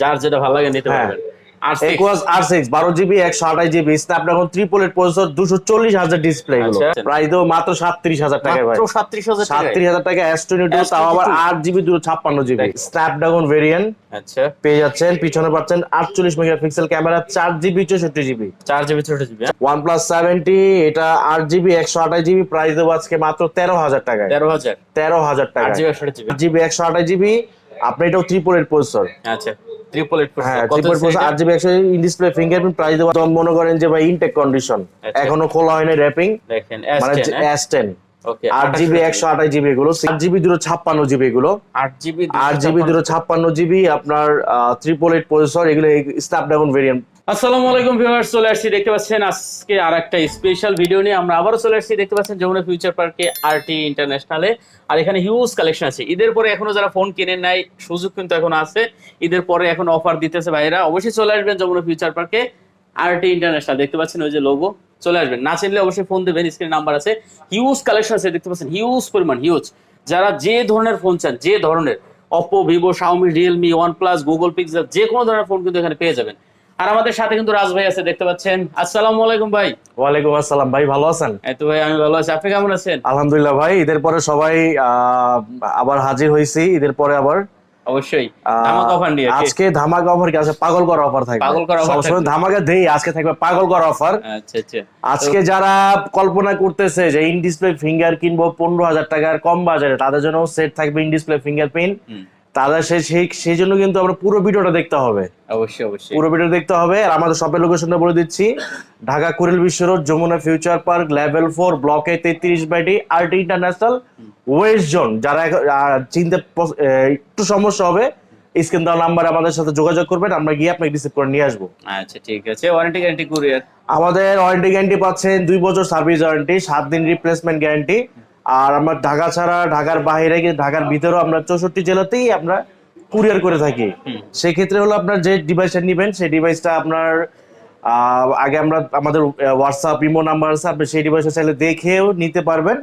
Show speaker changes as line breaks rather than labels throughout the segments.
যার যেটা ভালো লাগে নিতে
হ্যাঁ।
পারবেন। আচ্ছা।
মাত্র হাজার
টাকা
হাজার টাকা তাও আবার আট জিবি দুশো ছাপ্পান্ন জিবি স্ন্যাপড্রাগন ভেরিয়েন্ট
আচ্ছা।
পেয়ে যাচ্ছেন পিছনে পাচ্ছেন আটচল্লিশ মেগাপিক্সেল ক্যামেরা চার জিবি চৌষট্টি জিবি
চার জিবি ছোট জিবি
ওয়ান প্লাস সেভেন্টি এটা আট জিবি একশো আঠাশ জিবি প্রাইস দেবো আজকে মাত্র তেরো হাজার টাকায়।
তেরো হাজার।
তেরো হাজার টাকা
জিবি একশো জিবি
জিবি আঠাশ জিবি আপনি এটাও এইট প্রসেসর
আচ্ছা। ট্রিপল এইট
হ্যাঁ ট্রিপল প্রসেসর আট জিবি একশো ইন ডিসপ্লে ফিঙ্গারপ্রিন্ট প্রাইস দেবো তখন মনে করেন যে ভাই ইনটেক কন্ডিশন
আচ্ছা।
এখনও খোলা হয়নি র্যাপিং
দেখেন
মানে
S10?
এস টেন আট জিবি একশো আঠাশ জিবি এগুলো আট জিবি দুটো ছাপ্পান্ন জিবি এগুলো।
আট জিবি
আট জিবি দুটো ছাপ্পান্ন। জিবি আপনার ট্রিপল এইট প্রসেসর এগুলো স্ন্যাপড্রাগন ভেরিয়েন্ট
আসসালামু আলাইকুম ভিউয়ার্স, চলে আসছি। দেখতে পাচ্ছেন আজকে আর একটা স্পেশাল ভিডিও নিয়ে। আমরা আবারও চলে আসছি। দেখতে পাচ্ছেন যমুনা ফিউচার পার্কে আরটি ইন্টারন্যাশনালে আর এখানে হিউজ কালেকশন আছে। ঈদের পরে এখনও যারা ফোন কিনে নাই, সুযোগ কিন্তু এখন আছে। ঈদের পরে এখন অফার দিতেছে ভাইরা অবশ্যই চলে আসবেন যমুনা ফিউচার পার্কে আরটি ইন্টারন্যাশনাল দেখতে পাচ্ছেন ওই যে লোগো চলে আসবেন। না চিনলে অবশ্যই ফোন দেবেন স্ক্রিন নাম্বার আছে। হিউজ কালেকশন আছে, দেখতে পাচ্ছেন। হিউজ পরিমাণ হিউজ যারা যে ধরনের ফোন চান, যে ধরনের Oppo Vivo Xiaomi Realme one plus Google Pixel যে কোনো ধরনের ফোন কিন্তু এখানে পেয়ে যাবেন। আর আমাদের সাথে কিন্তু রাজ ভাই আছে দেখতে পাচ্ছেন। আসসালামু আলাইকুম ভাই।
ওয়ালাইকুম আসসালাম ভাই ভালো আছেন?
এই তো ভাই আমি ভালো আছি। আপনি কেমন আছেন?
আলহামদুলিল্লাহ ভাই ঈদের পরে সবাই আবার হাজির হয়েছি। ঈদের পরে আবার
অবশ্যই। আমাকে অফার নিয়ে
আজকে ধামাকা অফার কি? আছে পাগল করা অফার থাকবে।
পাগল করা offer
সবসময় ধামাকা দেই আজকে থাকবে পাগল করা অফার
আচ্ছা আচ্ছা।
আজকে যারা কল্পনা করতেছে যে ইন ডিসপ্লে ফিঙ্গার কিনবো পনেরো হাজার টাকার কম বাজারে তাদের জন্য সেট থাকবে ইন ডিসপ্লে ফিঙ্গারপ্রিন্ট তাদের সেই সেই- জন্য কিন্তু আমরা পুরো ভিডিওটা দেখতে হবে।
অবশ্যই অবশ্যই।
পুরো ভিডিও দেখতে হবে। আর আমাদের শপের লোকেশনটা বলে দিচ্ছি। Dhaka Kuril Bishwa road Jamuna future park level four ব্লকে তেত্রিশ বাইটি আরটি ইন্টারন্যাশনাল ওয়েস্ট জোন যারা চিনতে একটু সমস্যা হবে স্ক্রিন দেওয়া নাম্বার আমাদের সাথে যোগাযোগ করবেন। আমরা গিয়ে আপনাকে রিসিভ করে নিয়ে আসব।
আচ্ছা ঠিক আছে। ওয়ারেন্টি গ্যারান্টি কুরিয়ার
আমাদের ওয়ারেন্টি গ্যারান্টি পাচ্ছেন দুই বছর সার্ভিস ওয়ারেন্টি সাত দিন রিপ্লেসমেন্ট গ্যারান্টি আর আমরা ঢাকা ছাড়া ঢাকার বাইরে গিয়ে ঢাকার ভিতরেও আমরা চৌষট্টি জেলাতেই আমরা কুরিয়ার করে থাকি। সেক্ষেত্রে হলো আপনার যে ডিভাইসটা নেবেন সেই ডিভাইসটা আপনার আহ, আগে আমরা আমাদের হোয়াটসঅ্যাপ ইমো নাম্বার আছে আপনি সেই ডিভাইসটা চাইলে দেখেও নিতে পারবেন।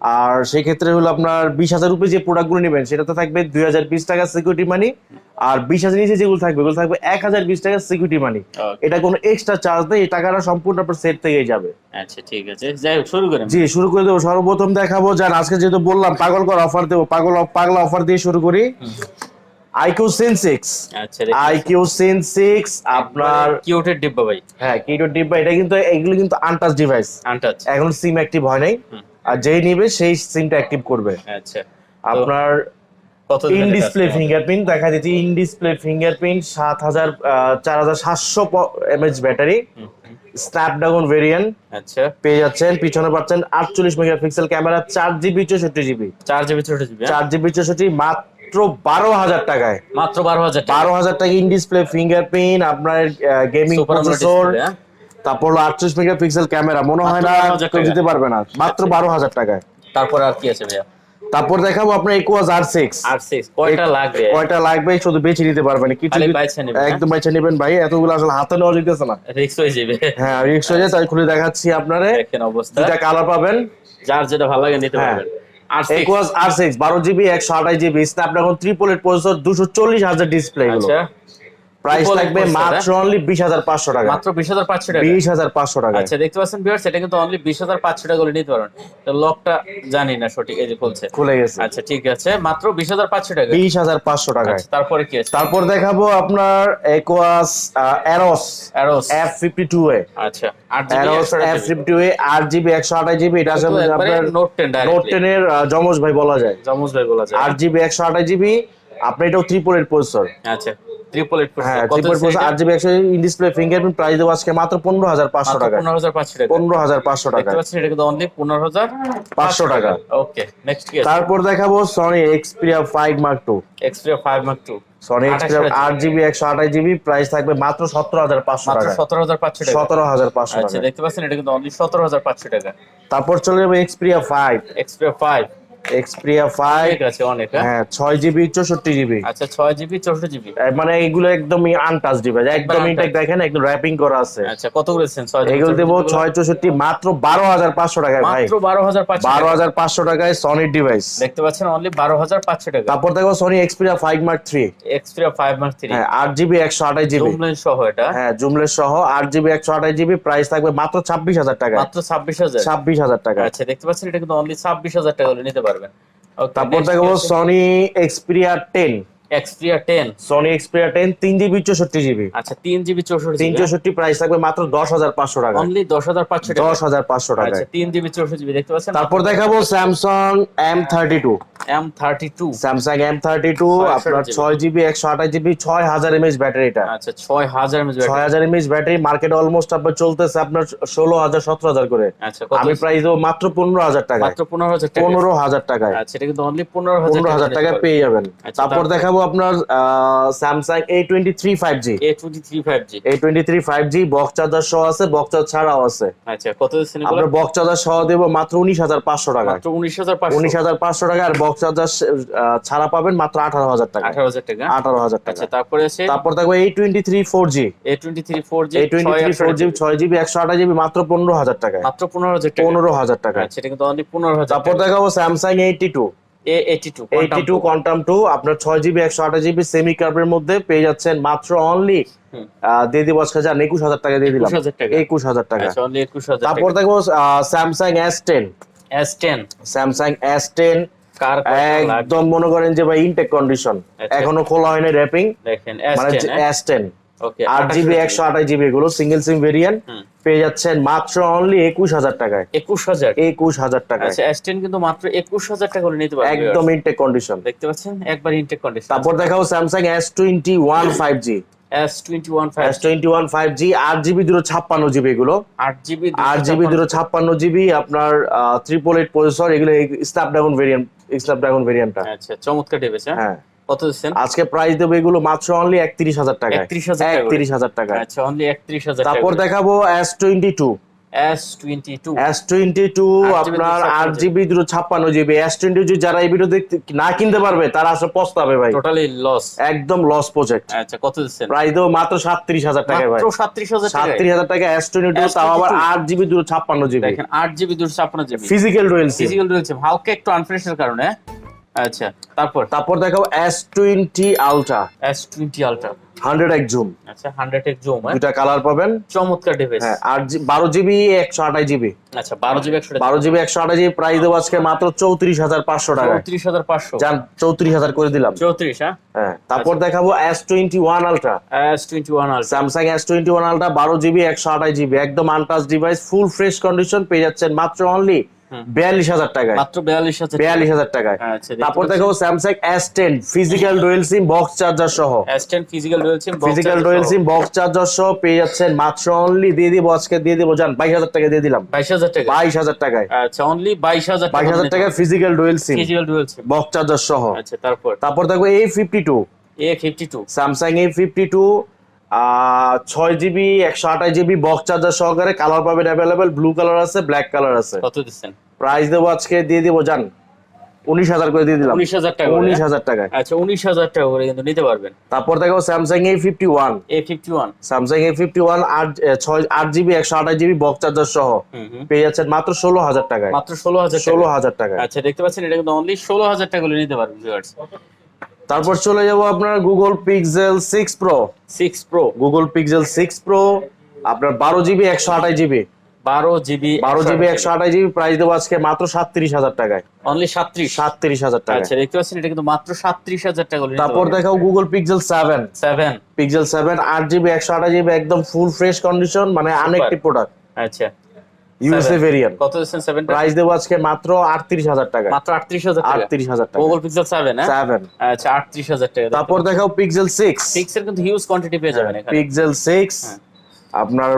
আর সেই ক্ষেত্রে হলো আপনার বিশ হাজার রুপে যে প্রোডাক্টগুলো নেবেন সেটাতে থাকবে দুই হাজার বিশ টাকা সিকিউরিটি মানি আর বিশ হাজার নিচে যেগুলো থাকবে ওগুলো থাকবে এক হাজার বিশ টাকা সিকিউরিটি মানি এটা কোনো এক্সট্রা চার্জ নেই এই টাকাটা সম্পূর্ণ আপনার সেট থেকেই যাবে।
আচ্ছা ঠিক আছে। যাই হোক শুরু করেন
জি শুরু করে দেবো। সর্বপ্রথম দেখাবো যান আজকে যেহেতু বললাম পাগল কর অফার দেবো পাগল পাগলা অফার দিয়ে শুরু করি। আইকিউ সেন সিক্স
আচ্ছা
আইকিউ সেন সিক্স আপনার
কিউটের ডিব্বা ভাই।
হ্যাঁ কিটো ডিব্বা এটা কিন্তু এগুলো কিন্তু আনটাচ ডিভাইস
আনটাচ
এখন সিম অ্যাক্টিভ হয় নাই। আর যেই নিবে সেই সিমটা অ্যাক্টিভ করবে।
আচ্ছা।
আপনার ইন ডিসপ্লে ফিঙ্গারপ্রিন্ট দেখা যাচ্ছে ইন ডিসপ্লে ফিঙ্গারপ্রিন্ট সাত হাজার চার হাজার সাতশো এমএচ ব্যাটারি স্ন্যাপড্রাগন ভেরিয়েন্ট
আচ্ছা।
পেয়ে যাচ্ছেন পিছনে পাচ্ছেন আটচল্লিশ মেগাপিক্সেল ক্যামেরা চার জিবি চৌষট্টি জিবি
চার জিবি ছোট জিবি
চার জিবি চৌষট্টি মাত্র বারো হাজার টাকায়।
মাত্র বারো হাজার
বারো হাজার টাকা ইন ডিসপ্লে ফিঙ্গারপ্রিন্ট আপনার গেমিং প্রসেসর? তারপর হলো আটচল্লিশ মেগাপিক্সেল ক্যামেরা মনে হয় না
মাত্র 12,000
কেউ দিতে পারবে না মাত্র
আচ্ছা।
বারো হাজার টাকায়।
তারপর আর কি আছে ভাইয়া?
তারপর দেখাবো আপনার Aquos R six
R six কয়টা লাগবে?
কয়টা লাগবে শুধু বেছে নিতে পারবেন। কিছু
হ্যাঁ?
একদম বাইছে নেবেন ভাই এতগুলো আসলে হাতে নেওয়া যেতেছে না।
রিক্স হয়ে যাবে।
হ্যাঁ রিক্স হয়ে যায় তাই খুলে দেখাচ্ছি আপনারে।
দেখেন অবস্থা।
দুটা কালার পাবেন।
যার যেটা ভালো লাগে নিতে
হ্যাঁ।
পারবেন।
একুয়াস আর সিক্স বারো জিবি একশো আঠাশ GB Snapdragon triple eight processor দুশো চল্লিশ হাজার ডিসপ্লে
আচ্ছা।
প্রাইস থাকবে মাত্র অনলি বিশ হাজার পাঁচশো টাকা।
মাত্র বিশ হাজার পাঁচশো টাকা।
বিশ হাজার পাঁচশো টাকা
আচ্ছা দেখতে পাচ্ছেন ভিউয়ার্স এটা কিন্তু অনলি বিশ হাজার পাঁচশো টাকা করে নিতে পারবেন। তো লকটা জানি না সঠিক এই যে খুলছে।
খুলে গেছে।
আচ্ছা ঠিক আছে মাত্র বিশ হাজার পাঁচশো টাকা।
বিশ হাজার পাঁচশো টাকায়।
আচ্ছা, তারপরে কি আছে?
তারপর দেখাবো আপনার Aquos Arrows
Arrows
F fifty two A
আচ্ছা আট জিবি
এটা আপনার
নোট টেন
নোট টেন এর জমজ ভাই বলা যায়।
জমুজ ভাই বলা যায়।
আট জিবি একশো আঠাশ জিবি আপনার এটাও ত্রিপুরের প্রসেসর
আচ্ছা। ট্রিপল এইট
হ্যাঁ ট্রিপল প্রসেসর আট জিবি একশো ইন ডিসপ্লে ফিঙ্গারপ্রিন্ট প্রাইস দেবো আজকে মাত্র পনেরো হাজার পাঁচশো টাকা
পনেরো হাজার পাঁচশো টাকা
পনেরো হাজার পাঁচশো টাকা
এটা কিন্তু অনলি পনেরো হাজার
পাঁচশো টাকা।
ওকে নেক্সট
তারপর দেখাবো Sony Xperia five mark two
Xperia five mark two
Sony Xperia আট জিবি একশো আঠাশ জিবি প্রাইস থাকবে মাত্র সতেরো হাজার পাঁচশো টাকা
সতেরো হাজার পাঁচশো টাকা
সতেরো হাজার পাঁচশো
আচ্ছা
টাকা
দেখতে পাচ্ছেন এটা কিন্তু অনলি সতেরো হাজার পাঁচশো টাকা
তারপর চলে যাবে Xperia five
Xperia five
Xperia five
ঠিক আছে অনেক হ্যাঁ?
হ্যাঁ জিবি চৌষট্টি জিবি
আচ্ছা জিবি জিবি
মানে এগুলো একদমই আনটাচ ডিভাইস একদম ইনটেক দেখেন একদম র্যাপিং করা আছে।
আচ্ছা কত করেছেন ছয়
এগুলো দেবো ছয় মাত্র বারো হাজার পাঁচশো টাকায় ভাই।
মাত্র বারো হাজার পাঁচশো
বারো হাজার পাঁচশো টাকায় সনির ডিভাইস
দেখতে পাচ্ছেন অনলি বারো হাজার পাঁচশো টাকা।
তারপর দেখো Sony Xperia five mark
mark
হ্যাঁ জিবি
সহ এটা।
হ্যাঁ সহ জিবি একশো আঠাশ জিবি প্রাইস থাকবে মাত্র ছাব্বিশ হাজার টাকা
মাত্র ছাব্বিশ হাজার।
ছাব্বিশ হাজার টাকা
আচ্ছা দেখতে পাচ্ছেন এটা কিন্তু অনলি ছাব্বিশ হাজার টাকা হলে নিতে পারবেন।
তারপর দেখো Sony Xperia ten
Xperia ten
Sony Xperia ten তিন জিবি চৌষট্টি জিবি
আচ্ছা তিন জিবি চৌষট্টি
তিন চৌষট্টি প্রাইস থাকবে মাত্র দশ হাজার পাঁচশো টাকা।
অনলি দশ হাজার পাঁচশো টাকা।
দশ হাজার পাঁচশো টাকা
আচ্ছা তিন জিবি চৌষট্টি জিবি দেখতে পাচ্ছেন?
তারপর দেখাবো Samsung M thirty two
M thirty two
Samsung M thirty two
ছয়
আপনার
GB
ছয় জিবি একশো আঠাশ জিবি ছয় হাজার এমএচ ব্যাটারিটা।
আচ্ছা ছয় হাজার mAh
ছয় হাজার এমএচ ব্যাটারি মার্কেট অলমোস্ট আপনার চলতেছে আপনার ষোলো হাজার সতেরো হাজার করে।
আচ্ছা
আমি প্রাইস দেবো মাত্র পনেরো হাজার টাকায়।
মাত্র পনেরো হাজার টাকা
পনেরো হাজার টাকায়।
আচ্ছা এটা কিন্তু অনলি পনেরো হাজার
পনেরো হাজার টাকায় পেয়ে যাবেন।
আচ্ছা,
তারপর? দেখাবো আপনার Samsung A twenty three five G
A twenty three five G
A twenty three five G box charger সহ আছে বক্স চার্জ ছাড়াও আছে।
আচ্ছা কত দিচ্ছেন এগুলো?
আপনার বক্স চার্জার সহ দেবো মাত্র উনিশ হাজার পাঁচশো টাকা
মাত্র উনিশ হাজার পাঁচশো।
উনিশ হাজার পাঁচশো টাকা আর বক্স চার্জার ছাড়া পাবেন মাত্র আঠারো হাজার টাকা
আঠারো হাজার টাকা?
আঠারো হাজার টাকা।
আচ্ছা তারপরে আছে?
তারপর দেখো এই twenty three four G
A twenty three four G
এই টোয়েন্টি থ্রি ফোর জিবি ছয় জিবি একশো আঠাশ জিবি মাত্র পনেরো হাজার টাকায়।
মাত্র পনেরো হাজার টাকা।
পনেরো হাজার টাকা
আচ্ছা এটা কিন্তু অনলি পনেরো হাজার
তারপর দেখাবো স্যামসাং এইটি টু জিবি মধ্যে পেয়ে যাচ্ছেন মাত্র অনলি টাকা দিয়ে দিলাম।
21000 টাকা।
তারপর Samsung
S10 S10
Samsung
S10
একদম মনে করেন যে ভাই ইনটেক কন্ডিশন এখনও খোলা হয়নি র্যাপিং মানে আট জিবি একশো আঠাশ জিবি এগুলো সিঙ্গেল সিম ভেরিয়েন্ট পেয়ে যাচ্ছেন মাত্র অনলি একুশ হাজার টাকায়।
একুশ হাজার।
একুশ হাজার
টেন কিন্তু মাত্র একুশ হাজার টাকা নিতে পারবেন
একদম ইনটেক কন্ডিশন
দেখতে পাচ্ছেন? একবার ইনটেক কন্ডিশন
তারপর দেখাবো Samsung S twenty one five G আট
আট
আট আপনার ট্রিপল এইট প্রসেসর এগুলো স্ন্যাপড্রাগন ভেরিয়েন্ট স্ন্যাপড্রাগন ভেরিয়েন্টটা
আচ্ছা চমৎকার ডেবেছ
হ্যাঁ।
কত দিচ্ছেন?
আজকে প্রাইস দেবো এগুলো মাত্র অনলি একত্রিশ হাজার টাকা
31,000 টাকা করে।
একত্রিশ হাজার টাকা।
আচ্ছা অনলি একত্রিশ হাজার
তারপর দেখাবো এস টোয়েন্টি টু আপনার আট জিবি দুটো ছাপ্পান্ন জিবি এস টোয়েন্টি যারা এই ভিডিও দেখতে না কিনতে পারবে তারা আসলে পস্তাবে ভাই।
টোটালি লস
একদম লস প্রজেক্ট
আচ্ছা কত দিচ্ছেন?
প্রাইস দেবো মাত্র সাতত্রিশ হাজার টাকা ভাই।
হাজার
হাজার টাকা এস টোয়েন্টি টু তাও আবার আট জিবি দুটো ছাপ্পান্ন জিবি
আট জিবি দুশো ছাপ্পান্ন জিবি
ফিজিক্যাল
রয়েছে হালকা একটু আনফ্রেশের কারণে। আচ্ছা তারপর?
তারপর দেখো S twenty ultra
S twenty ultra
hundred এক জুম
আচ্ছা হান্ড্রেড এক জুম
দুটা কালার পাবেন।
চমৎকার ডিভাইস
হ্যাঁ আর বারো জিবি একশো আঠাশ জিবি
আচ্ছা বারো জিবি একশো
বারো জিবি একশো আঠাশ জিবি প্রাইস দেবো আজকে মাত্র চৌত্রিশ হাজার পাঁচশো টাকা
চৌত্রিশ হাজার পাঁচশো।
যান চৌত্রিশ হাজার করে দিলাম।
চৌত্রিশ হ্যাঁ?
হ্যাঁ তারপর দেখাবো S twenty one ultra
S twenty one ultra
Samsung S twenty one ultra বারো জিবি একশো আঠাশ জিবি একদম untouch device full fresh condition পেয়ে যাচ্ছেন মাত্র অনলি। বিয়াল্লিশ হাজার টাকায়।
মাত্র বিয়াল্লিশ হাজার
বিয়াল্লিশ হাজার টাকায়।
আচ্ছা
তারপর দেখো Samsung S ten physical dual sim box charger সহ।
এস টেন ফিজিক্যাল রয়েছে
physical dual sim box charger সহ। পেয়ে যাচ্ছেন মাত্র অনলি দিয়ে দিব আজকে দিয়ে দিব জান বাইশ হাজার টাকা দিয়ে দিলাম।
বাইশ হাজার টাকা
বাইশ হাজার টাকায়।
আচ্ছা অনলি বাইশ হাজার
বাইশ হাজার টাকা ফিজিক্যাল ডোয়েল সিম
ফিজিক্যাল রয়েছে
বক্স চার্জার সহ।
আচ্ছা তারপর?
তারপর দেখো এই fifty two
A fifty two
Samsung A fifty two ছয় জিবি একশো আঠাশ জিবি বক্স চার্জার সহকারে কালার পাবেন অ্যাভেলেবেল ব্লু কালার আছে ব্ল্যাক কালার আছে।
কত দিচ্ছেন?
প্রাইস দেবো আজকে দিয়ে দিব জান। উনিশ হাজার করে দিয়ে দিলাম।
উনিশ হাজার টাকা
উনিশ
হ্যাঁ?
হাজার টাকায়।
আচ্ছা উনিশ হাজার টাকা করে কিন্তু নিতে পারবেন।
তারপর দেখো Samsung A fifty one
A fifty one
Samsung A fifty one আট ছয় আট জিবি একশো আঠাশ জিবি বক্স চার্জার সহ। পেয়ে যাচ্ছেন মাত্র ষোলো হাজার টাকায়।
মাত্র ষোলো হাজার
ষোলো হাজার টাকায়।
আচ্ছা দেখতে পাচ্ছেন এটা কিন্তু অনলি ষোলো হাজার টাকা করে নিতে পারবেন ভিউয়ার্স
তারপর চলে যাব আপনার Google Pixel six pro
six pro
Google Pixel six pro আপনার বারো জিবি একশো আঠাশ জিবি
বারো জিবি
বারো জিবি একশো আঠাশ জিবি প্রাইস দেবো আজকে মাত্র সাতত্রিশ হাজার টাকায়।
অনলি সাতত্রিশ।
সাতত্রিশ হাজার টাকা
আচ্ছা দেখতে পাচ্ছেন এটা কিন্তু মাত্র সাতত্রিশ হাজার টাকা
তারপর দেখাও Google Pixel seven
seven
Pixel seven আট জিবি একশো আঠাশ জিবি একদম ফুল ফ্রেশ কন্ডিশন মানে আনএকটি প্রোডাক্ট
আচ্ছা।
ইউএসএ। ভেরিয়েন্ট
কত দিচ্ছেন সেভেন
প্রাইস দেবো আজকে মাত্র আটত্রিশ হাজার টাকা
মাত্র আটত্রিশ হাজার টাকা?
আটত্রিশ হাজার টাকা।
গুগল পিক্সেল সেভেন হ্যাঁ?
সেভেন
আচ্ছা আটত্রিশ হাজার টাকা।
তারপর দেখাও পিক্সেল সিক্স
সিক্স এর কিন্তু হিউজ কোয়ান্টিটি পেয়ে যাবেন এখানে।
পিক্সেল
হ্যাঁ।
আপনার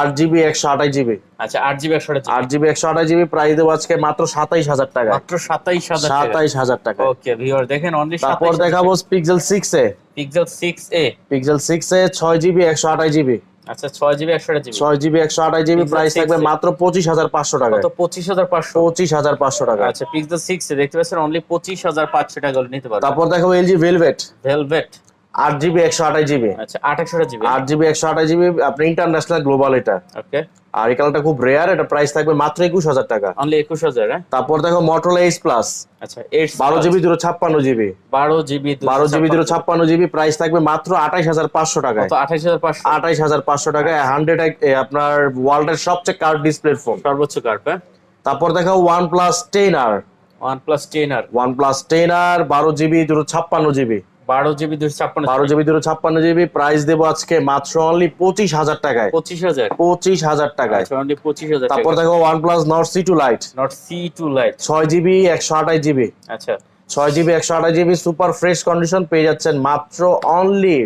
আট জিবি একশো আঠাশ জিবি
আচ্ছা আট জিবি একশো
আট জিবি একশো আঠাশ জিবি প্রাইস দেবো আজকে মাত্র সাতাইশ হাজার টাকা
মাত্র সাতাইশ হাজার টাকা।
সাতাইশ হাজার টাকা
ওকে ভিউয়ার দেখেন অনলি
তারপর দেখাবো Pixel six A.
Pixel six A.
Pixel six A ছয় জিবি একশো আঠাশ জিবি
আচ্ছা ছয় জিবি একশো জিবি
ছয় জিবি একশো আঠাশ জিবি প্রাইস থাকবে মাত্র পঁচিশ হাজার পাঁচশো টাকা
কত পঁচিশ হাজার পাঁচশো।
পঁচিশ হাজার পাঁচশো টাকা
আচ্ছা পিক্সেল সিক্স দেখতে পাচ্ছেন অনলি পঁচিশ হাজার পাঁচশো টাকা হলে নিতে পারবেন।
তারপর দেখো এলজি ভেলভেট
ভেলভেট
আট জিবি একশো আঠাশ জিবি।
আচ্ছা আঠাশশো জিবি
আট জিবি একশো আঠাশ জিবি আপনি ইন্টারন্যাশনাল গ্লোবাল এটা।
ওকে
আর এই কালারটা খুব রেয়ার এটা প্রাইস থাকবে মাত্র একুশ হাজার টাকা।
অনলি একুশ হাজার হ্যাঁ?
তারপর দেখো মটোলা এইচ প্লাস
আচ্ছা এইট
বারো জিবি দুটো ছাপ্পান্ন জিবি।
বারো জিবি
বারো জিবি দুটো ছাপ্পান্ন জিবি প্রাইস থাকবে মাত্র আঠাইশ হাজার পাঁচশো টাকায়।
কত আঠাশ হাজার পাঁচশো।
আঠাইশ হাজার পাঁচশো টাকায় হান্ড্রেড আপনার ওয়ার্ল্ডের সবচেয়ে কার্ড ডিসপ্লে ফোন
সর্বোচ্চ কার্ড হ্যাঁ?
তারপর দেখো one plus ten R
one plus ten R
one plus ten R বারো জিবি দুটো ছাপ্পান্ন জিবি।
বারো জিবি দুশো ছাপ্পান্ন
বারো জিবি। দুটো ছাপ্পান্ন জিবি। প্রাইস দেবো আজকে মাত্র অনলি পঁচিশ হাজার টাকায়।
পঁচিশ হাজার।
পঁচিশ হাজার টাকায়।
অনলি পঁচিশ হাজার
তারপর দেখো one plus Nord C two lite
Nord C two lite
ছয় জিবি একশো আঠাশ জিবি।
আচ্ছা।
ছয় জিবি একশো আঠাশ জিবি সুপার ফ্রেশ কন্ডিশন পেয়ে যাচ্ছেন মাত্র অনলি।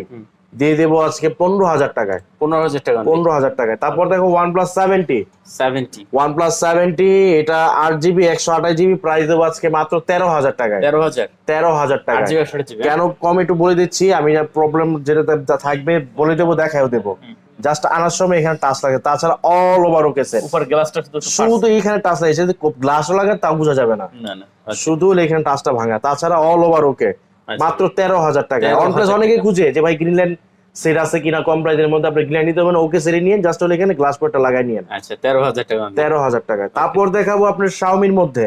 দিয়ে দেবো আজকে পনেরো হাজার টাকায়।
পনেরো হাজার টাকা।
পনেরো হাজার টাকায়। তারপর দেখো one plus seventy
seventy
one plus seventy এটা আট জিবি একশো আঠাশ জিবি প্রাইস দেবো আজকে মাত্র তেরো হাজার টাকায়।
তেরো হাজার।
তেরো হাজার
জিবি
কেন কম একটু বলে দিচ্ছি আমি প্রবলেম যেটা থাকবে বলে দেবো দেখাও দেবো। জাস্ট আনার সময় এখানে টাচ লাগে। তাছাড়া অল ওভার ওকে সেট
উপর গ্লাসটা শুধু
এখানে টাচ লাগে। যদি গ্লাসও লাগে তাও বোঝা যাবে না। শুধু এখানে টাচটা ভাঙা। তাছাড়া অল ওভার ওকে। মাত্র তেরো হাজার টাকা।
13,000
ওয়ানপ্লাস অনেকে খুঁজে যে ভাই গ্রিনল্যান্ড সেট আছে কিনা কম প্রাইসের মধ্যে আপনি গ্রিনল্যান্ড নিতে পারেন ওকে সেরে নিয়ে জাস্ট হলে এখানে গ্লাস পটটা লাগাই নিয়ে
আচ্ছা তেরো হাজার টাকা।
তেরো হাজার টাকা। তারপর দেখাবো আপনার শাওমির মধ্যে।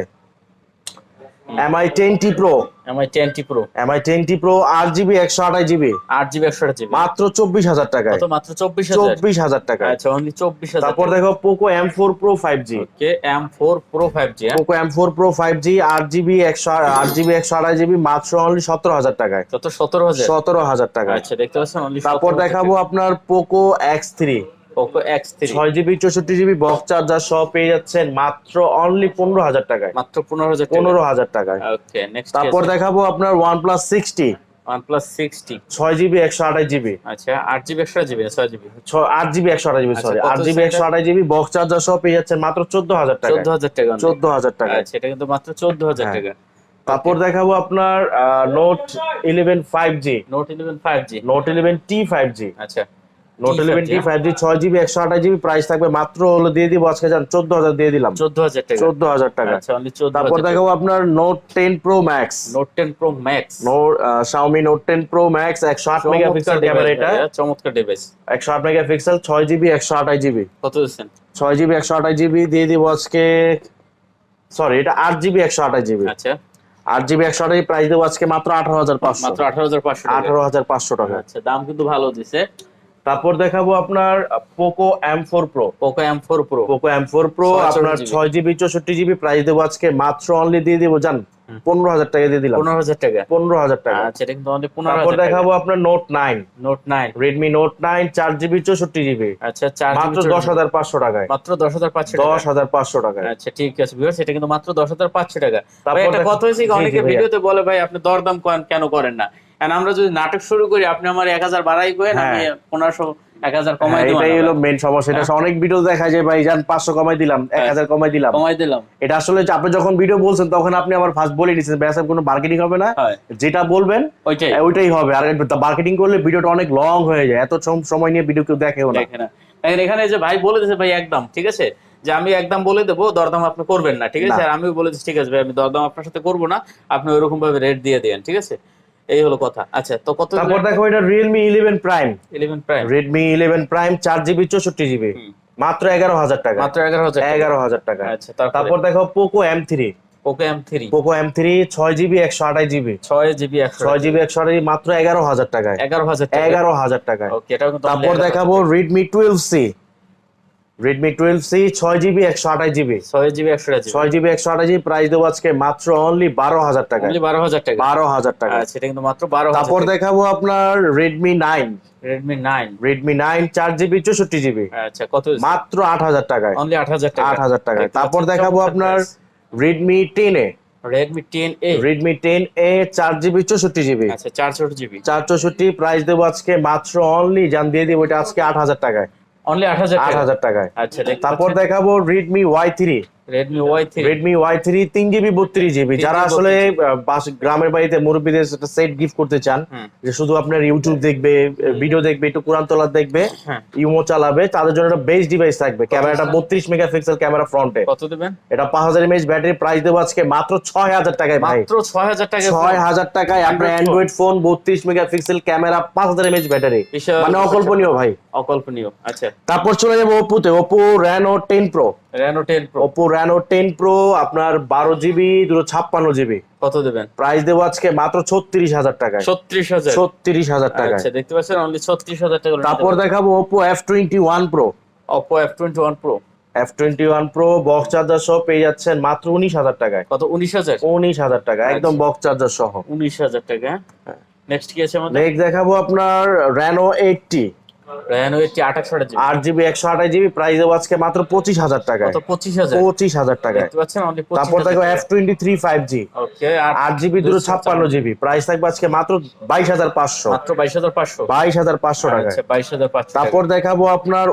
Mi ten T pro
Mi ten T pro
Mi ten T pro আট জিবি একশো আঠাশ জিবি
আট জিবি একশো জিবি
মাত্র চব্বিশ হাজার টাকায়।
কত? মাত্র চব্বিশ হাজার।
চব্বিশ হাজার টাকায়।
আচ্ছা অনলি চব্বিশ হাজার
তারপর দেখো Poco M four pro five G
okay M four pro five G
Poco M four pro five G আট জিবি একশো আট জিবি একশো আঠাশ জিবি মাত্র অনলি সতেরো হাজার টাকায়।
কত? সতেরো হাজার।
সতেরো হাজার টাকায়।
আচ্ছা দেখতে পাচ্ছেন অনলি
তারপর দেখাবো আপনার Poco X three
Poco X
ছয় জিবি চৌষট্টি জিবি বক্স চার্জার সহ পেয়ে যাচ্ছেন মাত্র অনলি পনেরো হাজার টাকায়।
মাত্র পনেরো হাজার
পনেরো হাজার টাকায়।
ওকে নেক্সট
তারপর দেখাবো আপনার ওয়ান প্লাস সিক্সটি
আচ্ছা জিবি একশো
আঠাশ জিবি
আচ্ছা,
সরি বক্স চার্জার সহ পেয়ে যাচ্ছেন মাত্র চোদ্দ হাজার টাকা
চোদ্দ হাজার টাকা আচ্ছা এটা কিন্তু মাত্র
হ্যাঁ।
টাকা।
তারপর দেখাবো আপনার Note eleven five G
Note eleven five G
Note eleven T five G
আচ্ছা।
Note eleven T five G ছয় জিবি একশো আঠাশ জিবি প্রাইস থাকবে। মাত্র হলো দিয়ে দিব আজকে যান চোদ্দ হাজার দিয়ে দিলাম।
চোদ্দ হাজার টাকা।
চোদ্দ হাজার টাকা।
আচ্ছা
তারপর দেখাবো আপনার Note ten pro max
Note ten pro max
Note Xiaomi Note ten pro max একশো আট মেগাপিক্সেল ক্যামেরা এটা।
চমৎকার ডিভাইস
একশো আট মেগাপিক্সেল ছয় জিবি একশো আঠাশ জিবি
কত দিচ্ছেন?
ছয় জিবি একশো আঠাশ জিবি দিয়ে দিব আজকে সরি এটা আট জিবি একশো আঠাশ জিবি
আচ্ছা।
আট জিবি একশো আঠাশ প্রাইস দেবো আজকে মাত্র আঠারো হাজার পাঁচশো।
মাত্র আঠারো হাজার পাঁচশো
আঠারো হাজার পাঁচশো টাকা।
আচ্ছা দাম কিন্তু ভালো দিছে।
তারপর দেখাবো আপনার Poco M four pro
Poco M four pro
Poco M four pro আপনার ছয় জিবি চৌষট্টি জিবি প্রাইস দেবো আজকে মাত্র অনলি দিয়ে দিব জান পনেরো হাজার টাকা দিয়ে দিলাম।
পনেরো হাজার টাকা।
পনেরো হাজার টাকা।
আচ্ছা এটা কিন্তু অনলি পনেরো
তারপর
হাজার
দেখাবো আপনার Note nine
Note nine
Redmi Note nine চার জিবি চৌষট্টি জিবি
আচ্ছা চার
মাত্র দশ হাজার পাঁচশো টাকায়।
মাত্র দশ হাজার পাঁচশো
দশ হাজার পাঁচশো টাকায়।
আচ্ছা ঠিক আছে ভিউয়ার্স এটা কিন্তু মাত্র দশ হাজার পাঁচশো টাকা।
তারপর
একটা
দেখো-
কথা হয়েছে অনেকে ভিডিওতে বলে ভাই আপনি দরদাম কেন করেন না? And আমরা যদি নাটক শুরু করি আপনি আমার এক হাজার বাড়াই করেন আমি
হ্যাঁ।
পনেরোশো এক হাজার কমাই
হ্যাঁ,
দেবো
এটাই হলো মেন সমস্যা। এটা অনেক ভিডিও দেখা যায় ভাই যান পাঁচশো কমাই দিলাম এক
হ্যাঁ।
হাজার কমাই দিলাম।
কমাই দিলাম।
এটা আসলে আপনি যখন ভিডিও বলছেন তখন আপনি আমার ফার্স্ট বলে দিচ্ছেন ব্যাস কোনো মার্কেটিং হবে না। যেটা বলবেন
ওইটাই।
ওইটাই হবে। আর মার্কেটিং করলে ভিডিওটা অনেক লং হয়ে যায়। এত সময় নিয়ে ভিডিও কেউ দেখেও না।
এখানে যে ভাই বলে দিয়েছে ভাই একদম ঠিক আছে? যে আমি একদম বলে দেবো দরদাম আপনি করবেন না ঠিক আছে? আর আমিও বলে দিচ্ছি ঠিক আছে ভাই আমি দরদাম আপনার সাথে করব না। আপনি ওইরকম ভাবে রেট দিয়ে দেন ঠিক আছে? এই হলো কথা। আচ্ছা তো কত
তারপর দেখো এটা prime
eleven prime
Redmi eleven prime চার জিবি চৌষট্টি জিবি মাত্র এগারো হাজার টাকা।
মাত্র এগারো হাজার
এগারো হাজার টাকা।
আচ্ছা তারপর?
দেখো Poco M three
Poco M three
Poco M three ছয় জিবি একশো আঠাশ জিবি
ছয় জিবি একশো
ছয় জিবি একশো আঠাশ মাত্র এগারো হাজার টাকায়।
এগারো হাজার টাকা।
এগারো হাজার টাকায়।
ওকে এটাও কিন্তু
তারপর দেখাবো Redmi twelve C Redmi twelve C ছয় জিবি একশো আঠাশ জিবি
ছয় জিবি একশো
ছয় জিবি একশো আঠাশ জিবি প্রাইস দেবো আজকে মাত্র অনলি বারো হাজার টাকা।
বারো হাজার টাকা।
বারো হাজার টাকা।
এটা কিন্তু মাত্র বারো
তারপর দেখাবো আপনার Redmi nine
Redmi nine
Redmi nine চার জিবি চৌষট্টি জিবি
আচ্ছা কত?
মাত্র আট হাজার টাকায়।
অনলি আট হাজার টাকা।
আট হাজার
দেখতে
তারপর দেখাবো আপনার। Redmi ten A
Redmi ten A
Redmi ten A চার জিবি চৌষট্টি জিবি
আচ্ছা চারশো জিবি
চার চৌষট্টি প্রাইস দেবো আজকে মাত্র অনলি জান দিয়ে দিব এটা আজকে আট হাজার টাকায়।
অনলি আট হাজার
আট
টাকা
হাজার টাকায়।
আচ্ছা
তারপর দেখাবো Redmi Y three
Redmi Y three
Redmi Y three তিন জিবি বত্রিশ জিবি যারা আসলে গ্রামের বাড়িতে মুরব্বীদের একটা সেট গিফট করতে চান যে শুধু আপনার ইউটিউব দেখবে ভিডিও দেখবে একটু কোরআন তোলা দেখবে
হ্যাঁ।
ইউমো চালাবে তাদের জন্য একটা বেস্ট ডিভাইস থাকবে। ক্যামেরাটা বত্রিশ মেগাপিক্সেল ক্যামেরা ফ্রন্টে
কত দেবেন?
এটা পাঁচ হাজার এমএইচ ব্যাটারি প্রাইস দেবো আজকে মাত্র ছয় হাজার টাকায় ভাই।
মাত্র ছয় হাজার টাকা
ছয় হাজার টাকায় আপনার অ্যান্ড্রয়েড ফোন বত্রিশ মেগাপিক্সেল ক্যামেরা পাঁচ হাজার এমএইচ ব্যাটারি মানে অকল্পনীয় ভাই।
অকল্পনীয় আচ্ছা।
তারপর চলে যাব ওপোতে Oppo Reno ten pro
Reno ten pro
Oppo Reno ten pro আপনার বারো জিবি দুশো ছাপ্পান্ন জিবি
কত দেবেন?
প্রাইস দেবো আজকে মাত্র ছত্রিশ হাজার টাকায়।
ছত্রিশ হাজার।
ছত্রিশ হাজার টাকায়।
আচ্ছা দেখতে পাচ্ছেন অনলি ছত্রিশ হাজার টাকা
তারপর দেখাবো Oppo F twenty one pro
Oppo F twenty one pro
F twenty one pro box charger সহ পেয়ে যাচ্ছেন মাত্র উনিশ হাজার টাকায়।
কত? উনিশ হাজার?
উনিশ হাজার টাকা একদম
আচ্ছা।
বক্স চার্জার সহ।
উনিশ হাজার টাকা। নেক্সট কি আছে আমাদের?
নেক্সট দেখাবো আপনার র্যানো এইটটি
রেনো আঠাশ আঠাশ জিবি।
আট জিবি একশো আঠাশ জিবি প্রাইস দেবো আজকে মাত্র পঁচিশ হাজার টাকায়।
কত পঁচিশ হাজার।
পঁচিশ হাজার টাকায়।
দেখতে পাচ্ছেন অনলি
তারপর দেখো F twenty three five G
okay আর
আট জিবি দুশো ছাপ্পান্ন জিবি। প্রাইস থাকবে আজকে মাত্র বাইশ হাজার পাঁচশো।
মাত্র বাইশ হাজার পাঁচশো।
বাইশ হাজার পাঁচশো টাকায়।
আচ্ছা বাইশ হাজার পাঁচশো
তারপর দেখাবো আপনার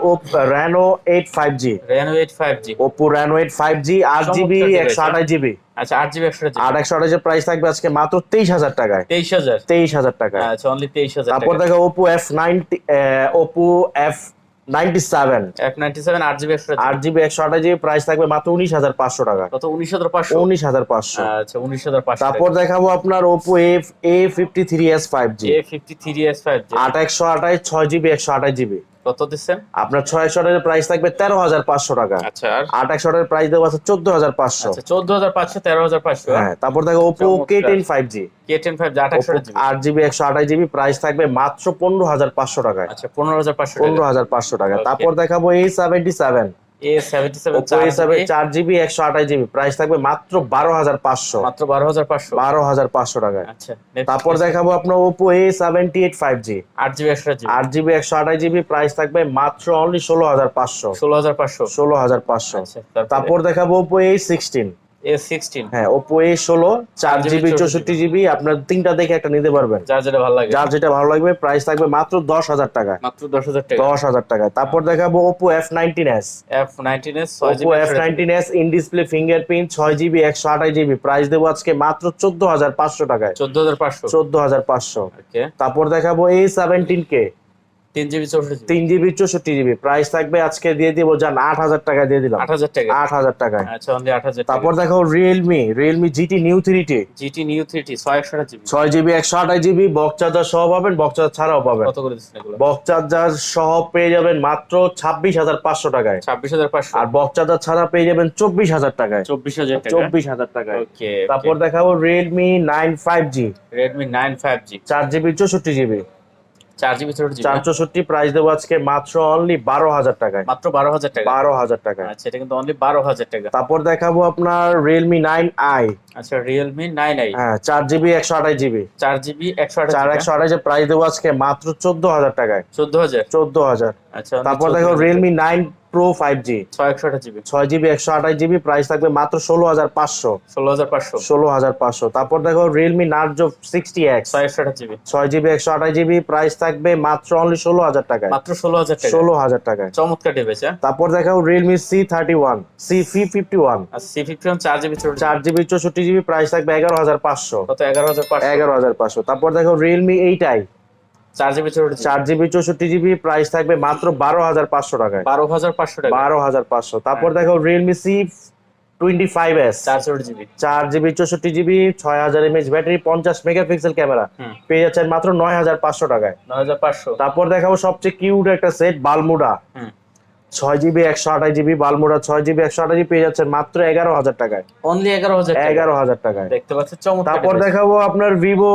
five G
Reno eight five G
Oppo Reno eight five G আট জিবি
চমৎকার
একশো
device,
আঠাশ জিবি।
আচ্ছা আট জিবি একশো
আট একশো আঠাশের প্রাইস থাকবে আজকে মাত্র তেইশ হাজার টাকায়।
তেইশ হাজার?
তেইশ হাজার
আচ্ছা অনলি তেইশ হাজার
তারপর দেখো Oppo F ninety Oppo F ninety seven
F ninety seven আট জিবি একশো
আট জিবি একশো আঠাশ জিবি প্রাইস থাকবে মাত্র উনিশ হাজার পাঁচশো টাকা
কত? উনিশ হাজার পাঁচশো?
উনিশ হাজার পাঁচশো।
আচ্ছা উনিশ হাজার পাঁচশো
তারপর দেখাবো আপনার Oppo F A fifty three S five G
A fifty three S five G
আট একশো আঠাশ ছয় জিবি একশো আঠাশ জিবি।
কত দিচ্ছেন?
আপনার ছয় শটের প্রাইস থাকবে তেরো হাজার পাঁচশো টাকা।
আচ্ছা
আট এক শটের প্রাইস দেবো আছে চোদ্দ হাজার পাঁচশো।
আচ্ছা চোদ্দ হাজার পাঁচশো তেরো হাজার পাঁচশো।
হ্যাঁ তারপর দেখো Oppo K ten five G
K ten five G
আট জিবি। একশো আঠাশ জিবি প্রাইস থাকবে মাত্র পনেরো হাজার পাঁচশো টাকায়।
আচ্ছা পনেরো হাজার পাঁচশো
পনেরো হাজার পাঁচশো টাকা। তারপর দেখাবো এই seventy seven
A seventy seven
Oppo A seven চার জিবি একশো আঠাশ জিবি প্রাইস থাকবে মাত্র বারো হাজার পাঁচশো।
মাত্র বারো হাজার পাঁচশো?
বারো হাজার পাঁচশো টাকায়।
আচ্ছা
তারপর দেখাবো আপনার Oppo A seventy eight five G
আট জিবি একশো
আট জিবি একশো আঠাশ জিবি প্রাইস থাকবে মাত্র অনলি ষোলো হাজার পাঁচশো।
ষোলো হাজার পাঁচশো।
ষোলো হাজার পাঁচশো।
আচ্ছা
তারপর? দেখাবো ওপো এ সিক্সটিন হ্যাঁ ওপো এ ষোলো চার জিবি চৌষট্টি জিবি। আপনার তিনটা দেখে একটা নিতে পারবেন।
যার যেটা ভালো লাগে।
যার যেটা ভালো লাগবে প্রাইস থাকবে মাত্র দশ হাজার টাকা।
মাত্র দশ হাজার টাকা।
দশ হাজার টাকায় তারপর দেখাবো Oppo F nineteen S
F nineteen S
Oppo F nineteen S in display fingerprint ছয় জিবি একশো আঠাশ জিবি। প্রাইস দেবো আজকে মাত্র চোদ্দ হাজার পাঁচশো টাকায়।
চোদ্দ হাজার পাঁচশো।
চোদ্দ হাজার পাঁচশো। তারপর দেখাবো এই সেভেন্টিন কে
তিন জিবি চৌষট্টি।
তিন জিবি চৌষট্টি জিবি। প্রাইস থাকবে আজকে দিয়ে দিব যান আট হাজার টাকা দিয়ে দিলাম।
আট হাজার টাকা
আট হাজার টাকায়।
আচ্ছা অনলি আট হাজার
তারপর দেখো Realme Realme GT new three T
GT new three T ছয় একশো জিবি।
ছয় জিবি একশো আঠাশ জিবি বক্স চার্জার সহ পাবেন বক্স চার্জার ছাড়াও পাবেন।
কত করে দিচ্ছেন এগুলো?
বক্স চার্জার সহ পেয়ে যাবেন মাত্র ছাব্বিশ হাজার পাঁচশো টাকায়।
ছাব্বিশ হাজার পাঁচশো।
আর বক্স চার্জার ছাড়া পেয়ে যাবেন চব্বিশ হাজার টাকায়।
চব্বিশ হাজার
চব্বিশ হাজার টাকায়।
ওকে
তারপর দেখাবো Realme nine five G
Redmi nine five G
চার জিবি চৌষট্টি জিবি।
চার জিবি চৌষট্টি
প্রাইস দেবো আজকে মাত্র অনলি বারো হাজার টাকায়।
মাত্র বারো হাজার টাকা?
বারো হাজার টাকায়।
আচ্ছা এটা কিন্তু অনলি বারো হাজার টাকা।
তারপর দেখাবো আপনার রিয়েলমি নাইন আই
আচ্ছা রিয়েলমি নাইন আই
হ্যাঁ চার জিবি একশো আঠাশ জিবি।
চার জিবি একশো আঠাশ
চার একশো আঠাশের প্রাইস দেবো আজকে মাত্র চোদ্দ হাজার টাকায়।
চোদ্দ হাজার?
চোদ্দ হাজার।
আচ্ছা
তারপর দেখো Realme nine pro five G
ছয় জিবি।
একশো আঠাশ জিবি প্রাইস থাকবে মাত্র ষোলো হাজার পাঁচশো।
ষোলো হাজার পাঁচশো।
ষোলো হাজার পাঁচশো। তারপর দেখো Realme Narzo sixty X
GB.
ছয় জিবি একশো আঠাশ জিবি প্রাইস থাকবে মাত্র অনলি ষোলো হাজার টাকায়।
মাত্র ষোলো হাজার
ষোলো হাজার টাকায়।
চমৎকার ডিভাইস হ্যাঁ?
তারপর দেখাও Realme C thirty one C ফি ফিফটি ওয়ান
আর সি ফিফটি ওয়ান চার জিবি।
চার জিবি চৌষট্টি জিবি প্রাইস থাকবে এগারো হাজার পাঁচশো।
এগারো হাজার পাঁচশো।
এগারো হাজার পাঁচশো। তারপর দেখো রিয়েলমি এইট আই
চার জিবি
চার জিবি চৌষট্টি জিবি প্রাইস থাকবে মাত্র বারো হাজার পাঁচশো টাকায়।
বারো হাজার পাঁচশো টাকা
বারো হাজার পাঁচশো। তারপর দেখো Realme C twenty five S
GB
চার জিবি চৌষট্টি জিবি ছয় হাজার এমএচ ব্যাটারি পঞ্চাশ মেগাপিক্সেল ক্যামেরা পেয়ে যাচ্ছেন মাত্র নয় হাজার পাঁচশো টাকায়।
নয় হাজার পাঁচশো।
তারপর দেখাবো সবচেয়ে কিউট একটা সেট বালমুডা ছয় জিবি একশো আঠাশ জিবি বালমুডা ছয় জিবি একশো আঠাশ জিবি পেয়ে যাচ্ছেন মাত্র এগারো হাজার টাকায়।
অনলি এগারো হাজার
এগারো হাজার টাকায়।
দেখতে পাচ্ছেন চমৎকার
তারপর দেখাবো আপনার Vivo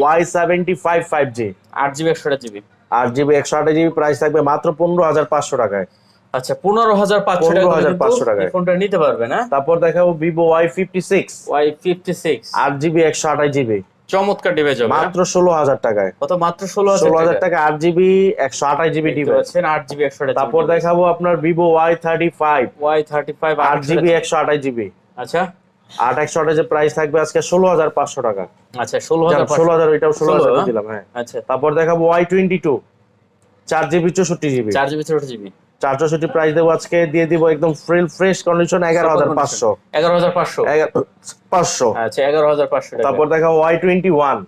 Y seventy five five G
আট জিবি একশো আঠাশ জিবি
আট জিবি একশো আঠাশ জিবি প্রাইস থাকবে মাত্র পনেরো হাজার পাঁচশো টাকায়।
আচ্ছা পনেরো হাজার পাঁচশো টাকা
15,500 টাকায়।
ফোনটা নিতে পারবে না
তারপর দেখাবো Vivo Y fifty six
Y fifty six
আট জিবি একশো আঠাশ জিবি
চমৎকার ডিভাইস হবে হ্যাঁ?
মাত্র ষোলো হাজার টাকায়।
কত? মাত্র ষোলো
ষোলো
হাজার
হাজার
টাকা
টাকা আট জিবি একশো আঠাশ জিবি
দেখতে
ডিভাইস
পাচ্ছেন আট জিবি একশো আঠাশ
তারপর দেখাবো আপনার আট জিবি একশো আঠাশ জিবি।
আচ্ছা।
আট একশো আঠাশের প্রাইস থাকবে আজকে ষোলো হাজার পাঁচশো টাকা।
আচ্ছা ষোলো হাজার
ষোলো হাজার ওইটাও ষোলো হাজার? দিলাম হ্যাঁ।
আচ্ছা।
তারপর দেখাবো ওয়াই টোয়েন্টি টু চার জিবি চৌষট্টি জিবি।
চার জিবি চৌষট্টি জিবি।
চার চৌষট্টি প্রাইস দেবো আজকে দিয়ে দিব একদম ফ্রিল ফ্রেশ কন্ডিশন এগারো হাজার পাঁচশো।
এগারো হাজার পাঁচশো?
পাঁচশো।
আচ্ছা এগারো হাজার পাঁচশো
তারপর দেখা Y twenty one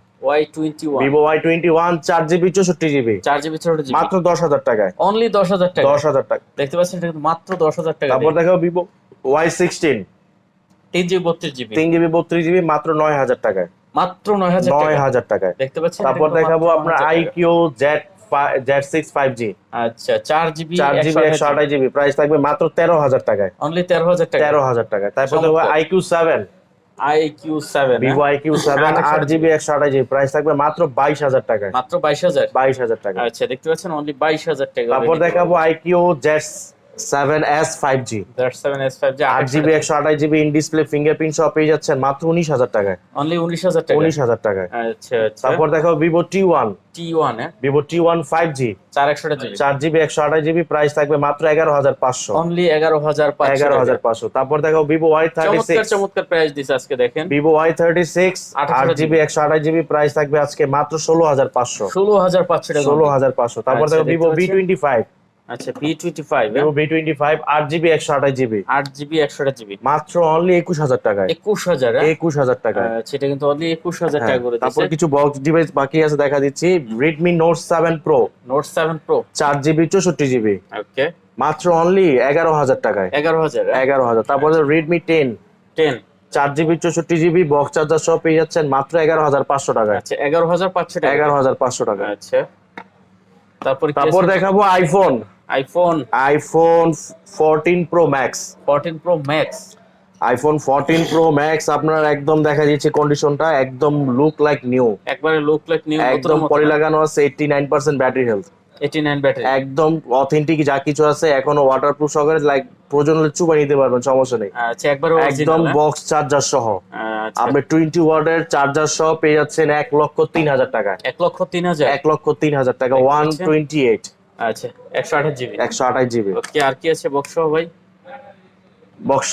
Vivo Y twenty one চার জিবি চৌষট্টি জিবি
চার জিবি
মাত্র দশ হাজার টাকায়।
অনলি দশ হাজার টাকা।
দশ হাজার টাকা।
দেখতে পাচ্ছেন মাত্র দশ হাজার টাকা।
তারপর দেখাবো ভিভো ওয়াই সিক্সটিন
তিন জিবি বত্রিশ জিবি
তিন জিবি বত্রিশ জিবি মাত্র নয় হাজার টাকায়।
মাত্র নয় হাজার
নয় হাজার টাকায়।
দেখতে পাচ্ছেন
তারপর দেখাবো আপনার iQOO Z Z six five G
আচ্ছা চার জিবি
চার জিবি একশো আঠাশ জিবি প্রাইস থাকবে মাত্র তেরো হাজার টাকায়।
অনলি তেরো হাজার টাকা
তেরো হাজার টাকায়। তারপর দেখব iQOO seven
iQOO seven
Vivo iQOO seven
আট
আট জিবি একশো আঠাশ জিবি প্রাইস থাকবে মাত্র বাইশ হাজার টাকায়।
মাত্র বাইশ হাজার?
বাইশ হাজার টাকা
আচ্ছা দেখতে পাচ্ছেন অনলি বাইশ হাজার টাকা
তারপর দেখাবো iQOO Z
7S 5G
that 7S 5G 8GB 128GB in display fingerprint সহ পেয়ে যাচ্ছেন মাত্র 19000 টাকায়।
অনলি 19000 টাকা
19000 টাকায়।
আচ্ছা আচ্ছা।
তারপর দেখো Vivo
T1 T1 হ্যাঁ? Vivo
T1 5G 4128GB 4GB 128GB price থাকবে মাত্র 11500
অনলি
11500 11500 তারপর দেখো Vivo Y36
চমৎকার চমৎকার প্রাইস দিছে আজকে দেখেন।
Vivo Y36 8GB 128GB price থাকবে আজকে মাত্র
16500 16500 টাকা।
16500 তারপর দেখো Vivo V25
আচ্ছা P twenty five
Vivo B twenty five আট জিবি একশো আঠাশ জিবি
আট জিবি একশোটা জিবি
মাত্র অনলি একুশ হাজার টাকায়।
একুশ হাজার হ্যাঁ?
একুশ হাজার টাকায়।
সেটা কিন্তু অনলি একুশ হাজার
হ্যাঁ,
টাকা করে
তারপর কিছু বক্স ডিভাইস বাকি আছে দেখা দিচ্ছি। Seven pro
Note seven pro
চার জিবি চৌষট্টি জিবি
ওকে
মাত্র অনলি এগারো হাজার টাকায়।
এগারো হাজার
এগারো হাজার। তারপরে রেডমি টেন
টেন
চার জিবি চৌষট্টি জিবি বক্স চার্জার সহ পেয়ে যাচ্ছেন মাত্র এগারো হাজার পাঁচশো টাকায়।
আচ্ছা এগারো হাজার পাঁচশো টাকা।
এগারো হাজার পাঁচশো টাকা
আচ্ছা। তারপর
তারপর দেখাবো iPhone
iPhone
iPhone fourteen pro max
fourteen pro max
iPhone fourteen pro max আপনার একদম দেখা যাচ্ছে কন্ডিশনটা একদম লুক লাইক নিউ
একবারে লুক লাইক নিউ
একদম পরে লাগানো আছে eighty nine percent battery health
eighty nine battery
একদম অথেন্টিক যা কিছু আছে এখনও ওয়াটারপ্রুফ সহকারে লাইক প্রয়োজন হলে চুপা নিতে পারবেন সমস্যা নেই।
আচ্ছা একবার
একদম বক্স চার্জার সহ।
আচ্ছা।
আপনি টোয়েন্টি ওয়ার্ডের চার্জার সহ পেয়ে যাচ্ছেন এক লক্ষ তিন হাজার টাকা
এক লক্ষ তিন হাজার।
এক লক্ষ তিন হাজার টাকা ওয়ান? টোয়েন্টি এইট
আচ্ছা একশো আঠাশ জিবি।
একশো আঠাশ জিবি।
ওকে আর কি আছে বক্স ভাই?
বক্স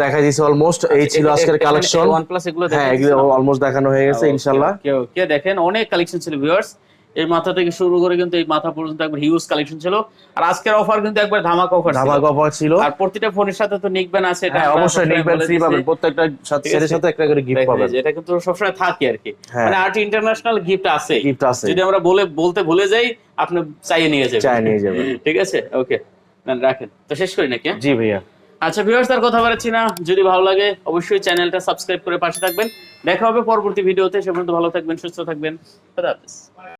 দেখা দিয়েছে অলমোস্ট এই ছিল আজকের কালেকশন
এগুলো
হ্যাঁ এগুলো অলমোস্ট দেখানো হয়ে গেছে ইনশাল্লাহ
কেউ কে দেখেন অনেক কালেকশন ছিল ভিউয়ার্স এই মাথা থেকে শুরু করে কিন্তু এই মাথা পর্যন্ত একবার হিউজ কালেকশন ছিল। আর আজকের অফার কিন্তু একবার ধামাক অফার
ধামাক অফার ছিল।
আর প্রতিটা ফোনের সাথে তো নিকবেন আছে এটা
হ্যাঁ অবশ্যই নিকবেন ফ্রি পাবেন। প্রত্যেকটা সাথে সাথে একটা করে গিফট পাবেন।
এটা কিন্তু সবসময় থাকে আর কি।
হ্যাঁ।
মানে আর্ট ইন্টারন্যাশনাল গিফট আছে।
গিফট আছে।
যদি আমরা বলে বলতে ভুলে যাই আপনি চাইয়ে নিয়ে যাবেন।
চাই নিয়ে যাবেন।
ঠিক আছে? ওকে রাখেন। তো শেষ করি নাকি
জি ভাইয়া।
আচ্ছা ভিউয়ার্স তার কথা বাড়াচ্ছি না। যদি ভালো লাগে অবশ্যই চ্যানেলটা সাবস্ক্রাইব করে পাশে থাকবেন। দেখা হবে পরবর্তী ভিডিওতে সে পর্যন্ত ভালো থাকবেন সুস্থ থাকবেন। খুদা হাফেজ।